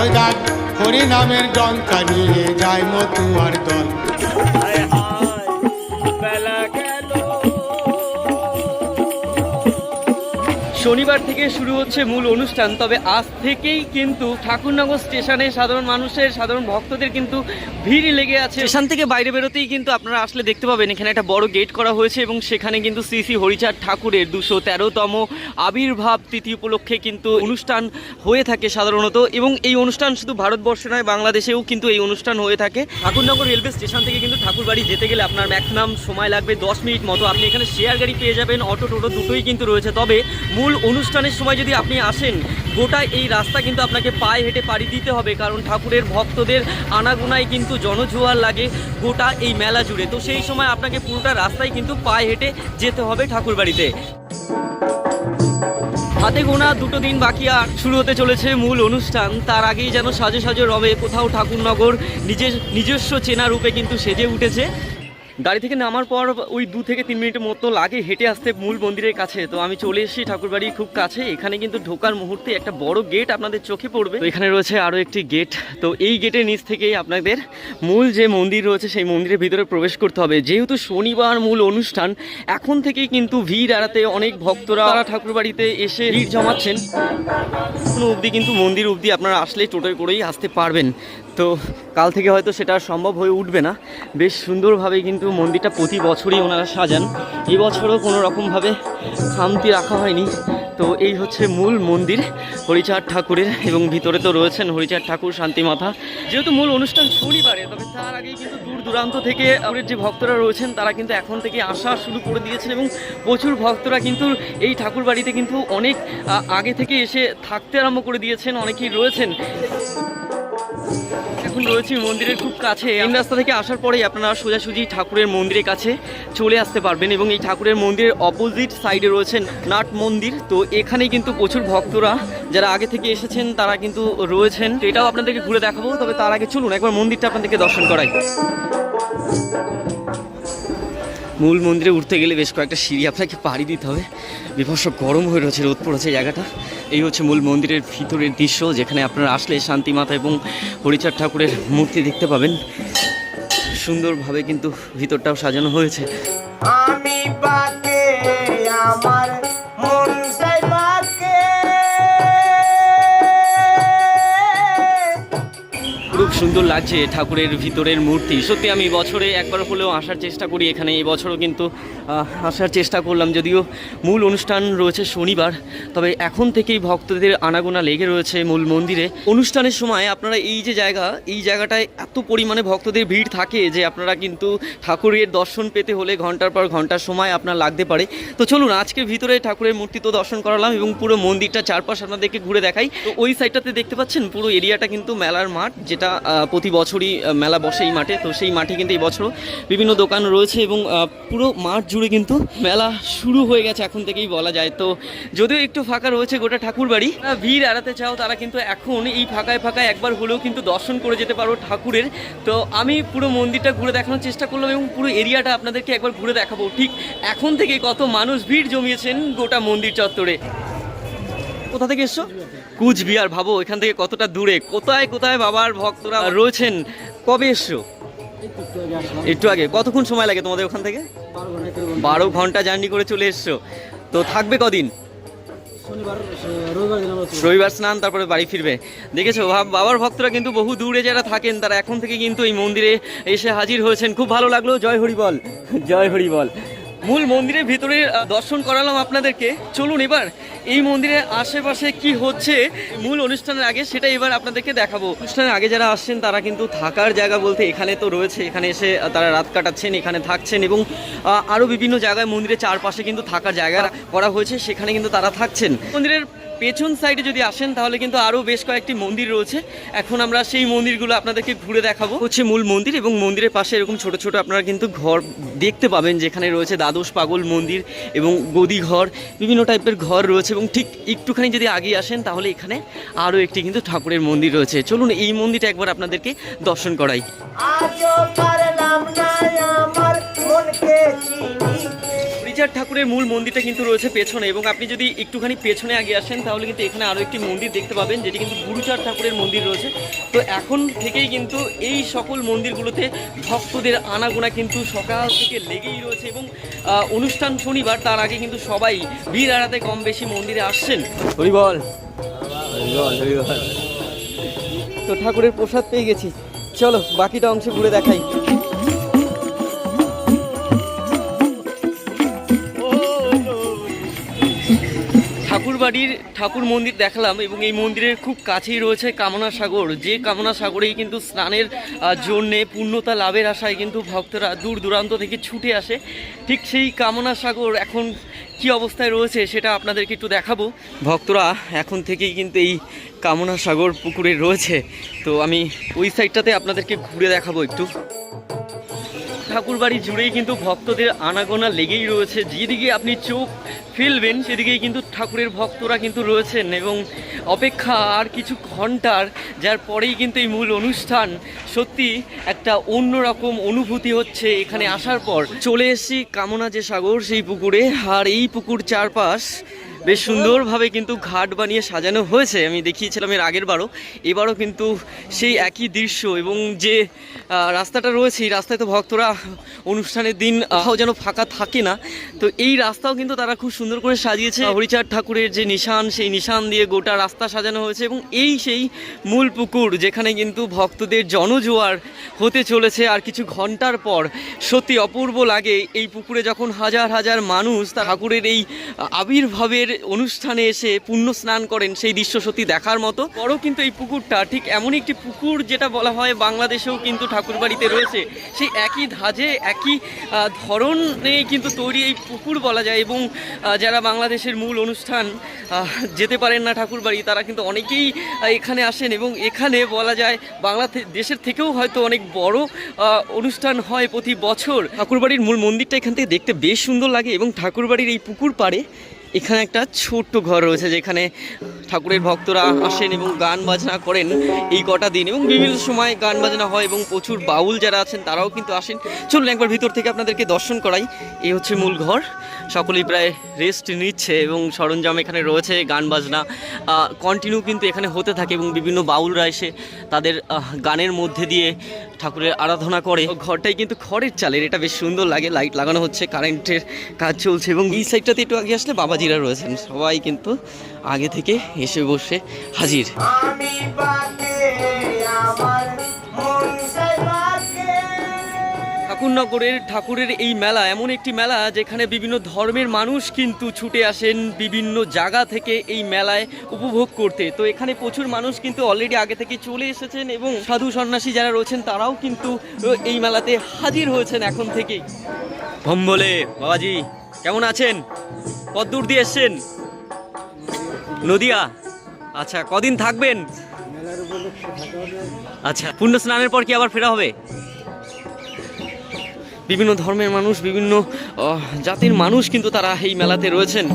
ওই গান হরি নামের ডঙ্কা নিয়ে যায় মতুয়ার দল। শনিবার থেকে শুরু হচ্ছে মূল অনুষ্ঠান, তবে আজ থেকেই কিন্তু ঠাকুরনগর স্টেশনে সাধারণ মানুষের, সাধারণ ভক্তদের কিন্তু ভিড় লেগে আছে। স্টেশন থেকে বাইরে বেরোতেই কিন্তু আপনারা আসলে দেখতে পাবেন, এখানে একটা বড় গেট করা হয়েছে এবং সেখানে কিন্তু শ্রী শ্রী হরিচাঁদ ঠাকুরের দুশো তেরোতম আবির্ভাব তিথি উপলক্ষে কিন্তু অনুষ্ঠান হয়ে থাকে সাধারণত এবং এই অনুষ্ঠান শুধু ভারতবর্ষে নয়, বাংলাদেশেও কিন্তু এই অনুষ্ঠান হয়ে থাকে। ঠাকুরনগর রেলওয়ে স্টেশন থেকে কিন্তু ঠাকুরবাড়ি যেতে গেলে আপনার ম্যাক্সিমাম সময় লাগবে দশ মিনিট মতো। আপনি এখানে শেয়ার গাড়ি পেয়ে যাবেন অটো টোটো দুটোই কিন্তু রয়েছে। তবে মূল অনুষ্ঠানের সময় যদি আপনি আসেন, গোটা এই রাস্তা কিন্তু আপনাকে পায়ে হেঁটে পাড়ি দিতে হবে, কারণ ঠাকুরের ভক্তদের আনাগোনায় কিন্তু জনজোয়ার লাগে গোটা এই মেলা জুড়ে। তো সেই সময় আপনাকে পুরোটা রাস্তায় কিন্তু পায়ে হেঁটে যেতে হবে ঠাকুর বাড়িতে হাতে গোনা দুটো দিন বাকি আর শুরু হতে চলেছে মূল অনুষ্ঠান। তার আগেই যেন সাজে সাজে রবে কোথাও ঠাকুরনগর। নিজের নিজস্ব চেনা রূপে কিন্তু সেজে উঠেছে। গাড়ি থেকে নামার পর ওই দু থেকে তিন মিনিটের মতো লাগে হেঁটে আসতে মূল মন্দিরের কাছে। তো আমি চলে এসেছি ঠাকুরবাড়ির খুব কাছে। এখানে কিন্তু ঢোকার মুহূর্তে একটা বড় গেট আপনাদের চোখে পড়বে। তো এখানে রয়েছে আরও একটি গেট। তো এই গেটের নিচ থেকেই আপনাদের মূল যে মন্দির রয়েছে, সেই মন্দিরের ভিতরে প্রবেশ করতে হবে। যেহেতু শনিবার মূল অনুষ্ঠান, এখন থেকেই কিন্তু ভিড় এড়াতে অনেক ভক্তরা তারা ঠাকুরবাড়িতে এসে ভিড় জমাচ্ছেন। অবধি কিন্তু মন্দির অবধি আপনারা আসলে টোটোয় করেই আসতে পারবেন। তো কাল থেকে হয়তো সেটা সম্ভব হয়ে উঠবে না। বেশ সুন্দরভাবে কিন্তু মন্দিরটা প্রতি বছরই ওনারা সাজান। এবছরও কোনো রকমভাবে খামতি রাখা হয়নি। তো এই হচ্ছে মূল মন্দির হরিচাঁদ ঠাকুরের এবং ভিতরে তো রয়েছেন হরিচাঁদ ঠাকুর, শান্তিমাথা। যেহেতু মূল অনুষ্ঠান শনিবারে, তবে তার আগেই কিন্তু দূর দূরান্ত থেকে আমাদের যে ভক্তরা রয়েছেন, তারা কিন্তু এখন থেকে আসা শুরু করে দিয়েছেন এবং প্রচুর ভক্তরা কিন্তু এই ঠাকুর বাড়িতে কিন্তু অনেক আগে থেকে এসে থাকতে আরম্ভ করে দিয়েছেন, অনেকেই রয়েছেন। এখন রয়েছি মন্দিরের খুব কাছে। এই রাস্তা থেকে আসার পরেই আপনারা সোজাসুজি ঠাকুরের মন্দিরের কাছে চলে আসতে পারবেন এবং এই ঠাকুরের মন্দিরের অপোজিট সাইডে রয়েছেন নাট মন্দির। তো এখানে কিন্তু প্রচুর ভক্তরা যারা আগে থেকে এসেছেন, তারা কিন্তু রয়েছেন। এটাও আপনাদেরকে ঘুরে দেখাবো, তবে তার আগে চলুন, একবার মন্দিরটা আপনাদেরকে দর্শন করাই। মূল মন্দিরে উঠতে গেলে বেশ কয়েকটা সিঁড়ি আপনাকে পাড়ি দিতে হবে। বিভৎস গরম হয়ে রয়েছে, রোদ পড়েছে জায়গাটা। এই হচ্ছে মূল মন্দিরের ভিতরের দৃশ্য, যেখানে আপনারা আসলে শান্তি মাতা এবং হরিচার ঠাকুরের মূর্তি দেখতে পাবেন। সুন্দরভাবে কিন্তু ভিতরটাও সাজানো হয়েছে। আমি সুন্দর লাগছে ঠাকুরের ভিতরের মূর্তি। সত্যি আমি বছরে একবার হলেও আসার চেষ্টা করি এখানে, এই বছরও কিন্তু আসার চেষ্টা করলাম যদিও মূল অনুষ্ঠান রয়েছে শনিবার, তবে এখন থেকেই ভক্তদের আনাগোনা লেগে রয়েছে মূল মন্দিরে। অনুষ্ঠানের সময় আপনারা এই যে জায়গা, এই জায়গাটায় এত পরিমাণে ভক্তদের ভিড় থাকে যে আপনারা কিন্তু ঠাকুরের দর্শন পেতে হলে ঘণ্টার পর ঘণ্টার সময় আপনার লাগতে পারে। তো চলুন, আজকে ভিতরে ঠাকুরের মূর্তি তো দর্শন করালাম এবং পুরো মন্দিরটা চারপাশ আপনাদেরকে ঘুরে দেখাই। তো ওই সাইডটাতে দেখতে পাচ্ছেন, পুরো এরিয়াটা কিন্তু মেলার মাঠ, যেটা প্রতি বছরই মেলা বসে এই মাঠে। তো সেই মাঠে কিন্তু এই বছরও বিভিন্ন দোকান রয়েছে এবং পুরো মাঠ জুড়ে কিন্তু মেলা শুরু হয়ে গেছে এখন থেকেই বলা যায়। তো যদিও একটু ফাঁকা রয়েছে গোটা ঠাকুর বাড়ি ভিড় এড়াতে চাও তারা কিন্তু এখন এই ফাঁকায় ফাঁকায় একবার হলেও কিন্তু দর্শন করে যেতে পারো ঠাকুরের। তো আমি পুরো মন্দিরটা ঘুরে দেখানোর চেষ্টা করলাম এবং পুরো এরিয়াটা আপনাদেরকে একবার ঘুরে দেখাবো। ঠিক এখন থেকে কত মানুষ ভিড় জমিয়েছেন গোটা মন্দির চত্বরে। কোথা থেকে এসছো? কুচবিহার, ভাবো এখান থেকে কতটা দূরে। কোথায় কোথায় বাবার ভক্তরা রয়েছেন? কবে এসছো? একটু আগে। কতক্ষণ সময় লাগে তোমাদের ওখান থেকে? বারো ঘণ্টা জার্নি করে চলে এসছো। তো থাকবে কদিন? রবিবার স্নান, তারপরে বাড়ি ফিরবে। দেখেছ বাবার ভক্তরা কিন্তু বহু দূরে যারা থাকেন, তারা এখন থেকে কিন্তু এই মন্দিরে এসে হাজির হয়েছেন। খুব ভালো লাগল। জয় হরি বল জয় হরি বল মূল মন্দিরের ভিতরে দর্শন করালাম আপনাদেরকে। চলুন এবার, এই মন্দিরের আশেপাশে কি হচ্ছে মূল অনুষ্ঠানের আগে, সেটা এবার আপনাদেরকে দেখাবো। অনুষ্ঠানের আগে যারা আসছেন, তারা কিন্তু থাকার জায়গা বলতে এখানে তো রয়েছে। এখানে এসে তারা রাত কাটাচ্ছেন, এখানে থাকছেন এবং আরও বিভিন্ন জায়গায় মন্দিরের চারপাশে কিন্তু থাকার জায়গা করা হয়েছে, সেখানে কিন্তু তারা থাকছেন। মন্দিরের পেছন সাইডে যদি আসেন, তাহলে কিন্তু আরও বেশ কয়েকটি মন্দির রয়েছে। এখন আমরা সেই মন্দিরগুলো আপনাদেরকে ঘুরে দেখাবো। হচ্ছে মূল মন্দির এবং মন্দিরের পাশে এরকম ছোট ছোট আপনারা কিন্তু ঘর দেখতে পাবেন, যেখানে রয়েছে দ্বাদশ পাগল মন্দির এবং গদি ঘর, বিভিন্ন টাইপের ঘর রয়েছে এবং ঠিক একটুখানি যদি আগে আসেন, তাহলে এখানে আরও একটি কিন্তু ঠাকুরের মন্দির রয়েছে। চলুন এই মন্দিরটা একবার আপনাদেরকে দর্শন করাই। আমার মনকে ঠাকুরের মূল মন্দিরটা কিন্তু রয়েছে পেছনে এবং আপনি যদি একটুখানি পেছনে আগে আসেন, তাহলে কিন্তু এখানে আরও একটি মন্দির দেখতে পাবেন, যেটি কিন্তু গুরুচার ঠাকুরের মন্দির রয়েছে। তো এখন থেকেই কিন্তু এই সকল মন্দিরগুলোতে ভক্তদের আনাগোনা কিন্তু সকাল থেকে লেগেই রয়েছে এবং অনুষ্ঠান শনিবার, তার আগে কিন্তু সবাই ভিড় আড়াতে কম বেশি মন্দিরে আসছেন। হরিবল হরিবল তো ঠাকুরের প্রসাদ পেয়ে গেছি। চলো, বাকিটা অংশ ঘুরে দেখাই। ঠাকুর বাড়ির ঠাকুর মন্দির দেখলাম এবং এই মন্দিরের খুব কাছেই রয়েছে কামনা সাগর। যে কামনা সাগরেই কিন্তু স্নানের জন্যে পূর্ণতা লাভের আশায় কিন্তু ভক্তরা দূর দূরান্ত থেকে ছুটে আসে। ঠিক সেই কামনা সাগর এখন কি অবস্থায় রয়েছে সেটা আপনাদেরকে একটু দেখাবো। ভক্তরা এখন থেকেই কিন্তু এই কামনা সাগর পুকুরে রয়েছে। তো আমি ওই সাইডটাতে আপনাদেরকে ঘুরে দেখাবো একটু। ঠাকুরবাড়ি জুড়েই কিন্তু ভক্তদের আনাগোনা লেগেই রয়েছে। যেদিকে আপনি চোখ ফেলবেন সেদিকেই কিন্তু ঠাকুরের ভক্তরা কিন্তু রয়েছেন এবং অপেক্ষা আর কিছু ঘণ্টার যার পরেই কিন্তু এই মূল অনুষ্ঠান। সত্যি একটা অন্যরকম অনুভূতি হচ্ছে এখানে আসার পর। চলে এসেছি কামনা যে সাগর, সেই পুকুরে। আর এই পুকুর চারপাশ বেশ সুন্দরভাবে কিন্তু ঘাট বানিয়ে সাজানো হয়েছে। আমি দেখিয়েছিলাম এর আগের বারও। এবারও কিন্তু সেই একই দৃশ্য এবং যে রাস্তাটা রয়েছে, এই রাস্তায় তো ভক্তরা অনুষ্ঠানের দিন যেন ফাঁকা থাকে না। তো এই রাস্তাও কিন্তু তারা খুব সুন্দর করে সাজিয়েছে। হরিচাঁদ ঠাকুরের যে নিশান, সেই নিশান দিয়ে গোটা রাস্তা সাজানো হয়েছে এবং এই সেই মূল পুকুর যেখানে কিন্তু ভক্তদের জনজোয়ার হতে চলেছে আর কিছু ঘণ্টার পর সত্যি অপূর্ব লাগে। এই পুকুরে যখন হাজার হাজার মানুষ তা ঠাকুরের এই আবির্ভাবের অনুষ্ঠানে এসে পুণ্য স্নান করেন সেই দৃশ্য সত্যি দেখার মতো। বড় কিন্তু এই পুকুরটা ঠিক এমন একটি পুকুর যেটা বলা হয় বাংলাদেশেও কিন্তু ঠাকুরবাড়িতে রয়েছে। সেই একই ধাজে একই ধরনে কিন্তু তৈরি এই পুকুর বলা যায় এবং যারা বাংলাদেশের মূল অনুষ্ঠান যেতে পারেন না ঠাকুরবাড়ি, তারা কিন্তু অনেকেই এখানে আসেন এবং এখানে বলা যায় বাংলা দেশের থেকেও হয়তো অনেক বড় অনুষ্ঠান হয় প্রতি বছর। ঠাকুরবাড়ির মূল মন্দিরটা এখান থেকে দেখতে বেশ সুন্দর লাগে এবং ঠাকুরবাড়ির এই পুকুর পাড়ে এখানে একটা ছোট্ট ঘর রয়েছে যেখানে ঠাকুরের ভক্তরা আসেন এবং গান বাজনা করেন এই কটা দিন। এবং বিভিন্ন সময় গান বাজনা হয় এবং প্রচুর বাউল যারা আছেন তারাও কিন্তু আসেন। চলুন একবার ভিতর থেকে আপনাদেরকে দর্শন করাই। এই হচ্ছে মূল ঘর। সকলেই প্রায় রেস্ট নিচ্ছে এবং সরঞ্জাম এখানে রয়েছে, গান বাজনা কন্টিনিউ কিন্তু এখানে হতে থাকে এবং বিভিন্ন বাউলরা এসে তাদের গানের মধ্যে দিয়ে ঠাকুরের আরাধনা করে। ঘরটাই কিন্তু খড়ের চালের, এটা বেশ সুন্দর লাগে। লাইট লাগানো হচ্ছে কারেন্টের কাজ চলছে এবং এই সাইডটাতে একটু আগে আসলে বাবাজিরা রয়েছেন। সবাই কিন্তু আগে থেকে এসে বসে হাজির। ঠাকুরনগরের ঠাকুরের এই মেলা এমন একটি মেলা যেখানে বিভিন্ন ধর্মের মানুষ কিন্তু ছুটে আসেন বিভিন্ন জায়গা থেকে এই মেলায় উপভোগ করতে। তো এখানে প্রচুর মানুষ কিন্তু অলরেডি আগে থেকে চলে এসেছেন এবং সাধু সন্ন্যাসী যারা রয়েছেন তারাও কিন্তু এই মেলাতে হাজির হয়েছেন এখন থেকেই। ভম্বলে বাবাজি কেমন আছেন? কত দূর দিয়ে এসছেন? নদিয়া। আচ্ছা কদিন থাকবেন? আচ্ছা পুণ্য স্নানের পর কি আবার ফেরা হবে? বিভিন্ন ধর্মের মানুষ, বিভিন্ন জাতির মানুষ কিন্তু তারা এই মেলাতে রয়েছেন।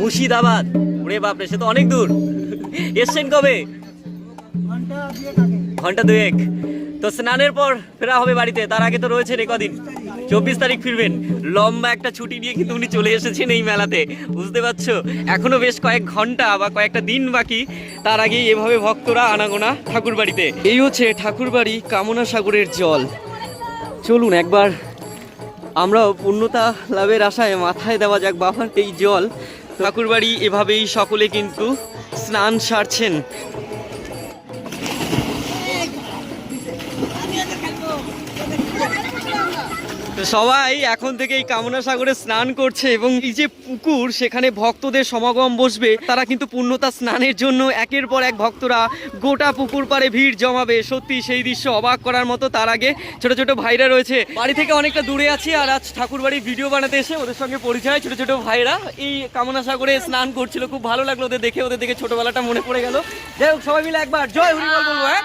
মুর্শিদাবাদ। ওরে বাপরে, সে তো অনেক দূর। এসছেন কবে? ঘণ্টা দুয়েক। তো স্নানের পর ফেরা হবে বাড়িতে, তার আগে তো রয়েছেন রে কদিন? চব্বিশ তারিখ ফিরবেন। লম্বা একটা ছুটি নিয়ে কিন্তু উনি চলে এসেছেন এই মেলাতে। বুঝতে পারছ? এখনও বেশ কয়েক ঘণ্টা বা কয়েকটা দিন বাকি। তার আগেই এভাবে ভক্তরা আনাগোনা ঠাকুর বাড়িতে এই হচ্ছে ঠাকুরবাড়ি কামনা সাগরের জল। চলুন একবার। আমরাও পূর্ণতা লাভের আশায় মাথায় দেওয়া যাক বাবার এই জল। ঠাকুরবাড়ি এভাবেই সকলে কিন্তু স্নান সারছেন। সবাই এখন থেকে এই কামনা সাগরে স্নান করছে এবং এই যে পুকুর, সেখানে ভক্তদের সমাগম বসবে। তারা কিন্তু পূর্ণতা স্নানের জন্য একের পর এক ভক্তরা গোটা পুকুর পারে ভিড় জমাবে। সত্যি সেই দৃশ্য অবাক করার মতো তার আগে ছোট ছোট ভাইরা রয়েছে। বাড়ি থেকে অনেকটা দূরে আছি আর আজ ঠাকুর বাড়ির ভিডিও বানাতে এসে ওদের সঙ্গে পরিচয়, ছোট ছোট ভাইরা এই কামনা সাগরে স্নান করছিল। খুব ভালো লাগল ওদের দেখে ওদের দেখে ছোটবেলাটা মনে পড়ে গেল। যাই হোক, সবাই মিলে একবার জয় হরিবল বলব হ্যাঁ?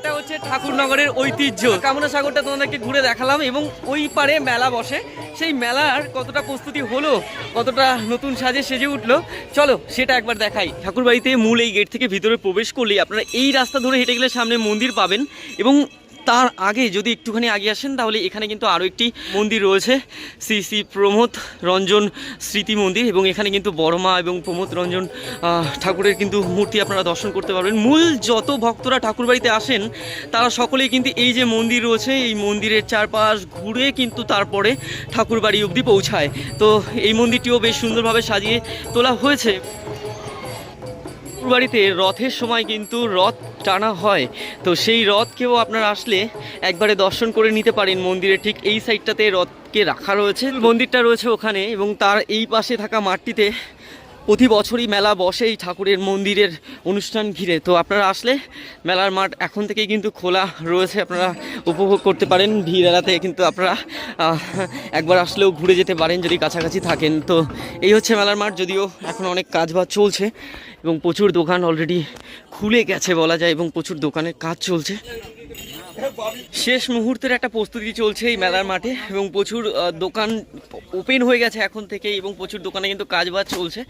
এটা হচ্ছে ঠাকুরনগরের ঐতিহ্য। কামনা সাগরটা তোমাদেরকে ঘুরে দেখালাম এবং ওই পারে মেলা বসে। সেই মেলার কতটা প্রস্তুতি হলো, কতটা নতুন সাজে সেজে উঠল, চলো সেটা একবার দেখাই। ঠাকুরবাড়িতে মূল এই গেট থেকে ভিতরে প্রবেশ করলেই আপনারা এই রাস্তা ধরে হেঁটে গেলে সামনে মন্দির পাবেন এবং তার আগে যদি একটুখানি আগে আসেন, তাহলে এখানে কিন্তু আরও একটি মন্দির রয়েছে, শ্রী শ্রী প্রমোদ রঞ্জন স্মৃতি মন্দির এবং এখানে কিন্তু বড়মা এবং প্রমোদ রঞ্জন ঠাকুরের কিন্তু মূর্তি আপনারা দর্শন করতে পারবেন। মূল যত ভক্তরা ঠাকুর বাড়িতে আসেন, তারা সকলেই কিন্তু এই যে মন্দির রয়েছে, এই মন্দিরের চারপাশ ঘুরে কিন্তু তারপরে ঠাকুর বাড়ি অবধি পৌঁছায়। তো এই মন্দিরটিও বেশ সুন্দরভাবে সাজিয়ে তোলা হয়েছে। বাড়িতে রথের সময় কিন্তু রথ টানা হয়। তো সেই রথকেও আপনার আসলে একবারে দর্শন করে নিতে পারেন মন্দিরে ঠিক এই সাইডটাতে রথকে রাখা রয়েছে। মন্দিরটা রয়েছে ওখানে এবং তার এই পাশে থাকা মাঠটিতে প্রতি বছরই মেলা বসে এই ঠাকুরের মন্দিরের অনুষ্ঠান ঘিরে। তো আপনারা আসলে মেলার মাঠ এখন থেকেই কিন্তু খোলা রয়েছে, আপনারা উপভোগ করতে পারেন। ভিড় এড়াতে কিন্তু আপনারা একবার আসলেও ঘুরে যেতে পারেন যদি কাছাকাছি থাকেন। তো এই হচ্ছে মেলার মাঠ, যদিও এখন অনেক কাজ বাজ চলছে এবং প্রচুর দোকান অলরেডি খুলে গেছে বলা যায় এবং প্রচুর দোকানের কাজ চলছে। শেষ মুহূর্তের একটা প্রস্তুতি চলছে এই মেলার মাঠে এবং প্রচুর দোকান ওপেন হয়ে গেছে এখন থেকে এবং প্রচুর দোকানে কিন্তু কাজ বাজ চলছে।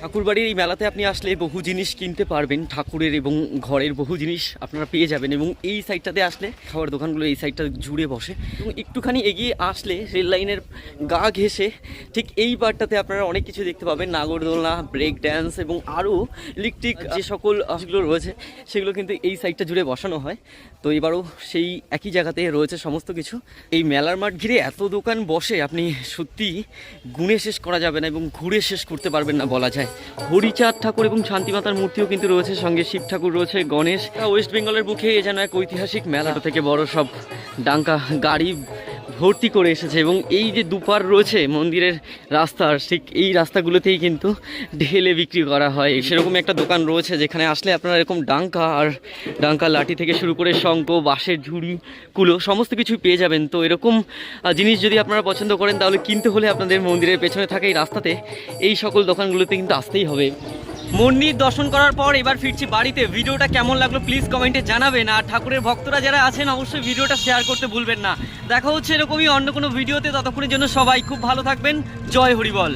ঠাকুরবাড়ির এই মেলাতে আপনি আসলে বহু জিনিস কিনতে পারবেন ঠাকুরের এবং ঘরের বহু জিনিস আপনারা পেয়ে যাবেন এবং এই সাইডটাতে আসলে খাবার দোকানগুলো এই সাইডটা জুড়ে বসে। এবং একটুখানি এগিয়ে আসলে রেল লাইনের গা ঘেসে ঠিক এই পার্টটাতে আপনারা অনেক কিছু দেখতে পাবেন নাগরদোলনা ব্রেক ড্যান্স এবং আরও ইলেকট্রিক যে সকল আহ, যেগুলো রয়েছে সেগুলো কিন্তু এই সাইডটা জুড়ে বসানো হয়। তো এবারও সেই একই জায়গাতে রয়েছে সমস্ত কিছু। এই মেলার মাঠ ঘিরে এত দোকান বসে আপনি সত্যি গুণে শেষ করা যাবে না এবং ঘুরে শেষ করতে পারবেন না বলা যায়। হরিচাঁদ ঠাকুর এবং শান্তিমাতার মূর্তিও কিন্তু রয়েছে, সঙ্গে শিব ঠাকুর রয়েছে, গণেশ। ওয়েস্ট বেঙ্গলের বুকে এ যেন এক ঐতিহাসিক মেলা থেকে বড় সব ডাঙ্কা গাড়ি ভর্তি করে এসেছে এবং এই যে দুপার রয়েছে মন্দিরের রাস্তার ঠিক এই রাস্তাগুলোতেই কিন্তু ঢেলে বিক্রি করা হয়। সেরকম একটা দোকান রয়েছে যেখানে আসলে আপনারা এরকম ডাঙ্কা আর ডাঙ্কা লাঠি থেকে শুরু করে শঙ্খ, বাঁশের ঝুড়ি, কুলো সমস্ত কিছুই পেয়ে যাবেন। তো এরকম জিনিস যদি আপনারা পছন্দ করেন, তাহলে কিনতে হলে আপনাদের মন্দিরের পেছনে থাকা এই রাস্তাতে এই সকল দোকানগুলোতে কিন্তু আসতেই হবে। মন্দির দর্শন করার পর এবার ফিরছি বাড়িতে। ভিডিওটা কেমন লাগল প্লিজ কমেন্টে জানাবেন। আর ঠাকুরের ভক্তরা যারা আছেন, অবশ্যই ভিডিওটা শেয়ার করতে ভুলবেন না। দেখা হচ্ছে এরকমই অন্য কোনো ভিডিওতে। ততক্ষণের জন্য সবাই খুব ভালো থাকবেন। জয় হরিবল।